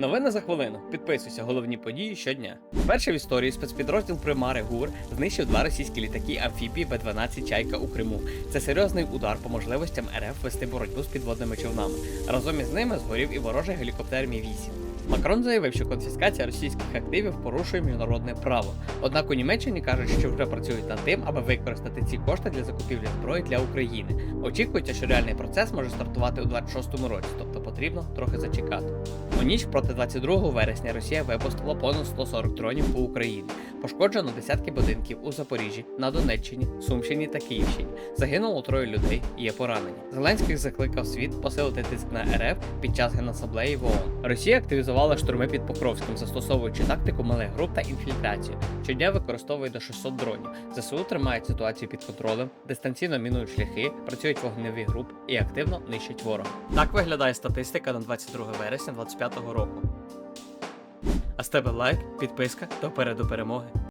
Новини за хвилину. Підписуйся, головні події щодня. Перший в історії спецпідрозділ Примари ГУР знищив два російські літаки амфібії Б-12 Чайка у Криму. Це серйозний удар по можливостям РФ вести боротьбу з підводними човнами. Разом із ними згорів і ворожий гелікоптер Мі 8 Макрон заявив, що конфіскація російських активів порушує міжнародне право. Однак у Німеччині кажуть, що вже працюють над тим, аби використати ці кошти для закупівлі зброї для України. Очікується, що реальний процес може стартувати у 26-му році, тобто потрібно трохи зачекати. У ніч проти 22 вересня Росія випустила понад 140 дронів по Україні. Пошкоджено десятки будинків у Запоріжжі, на Донеччині, Сумщині та Київщині. Загинуло троє людей, є поранені. Зеленський закликав світ посилити тиск на РФ під час генасаблеї в ООН. Росія активізувала штурми під Покровським, застосовуючи тактику малих груп та інфільтрацію. Щодня використовує до 600 дронів. ЗСУ тримають ситуацію під контролем, дистанційно мінують шляхи, працюють вогневі групи і активно нищать ворога. Так виглядає статистика на 22 вересня 2025 року. А з тебе лайк, підписка та переду перемоги.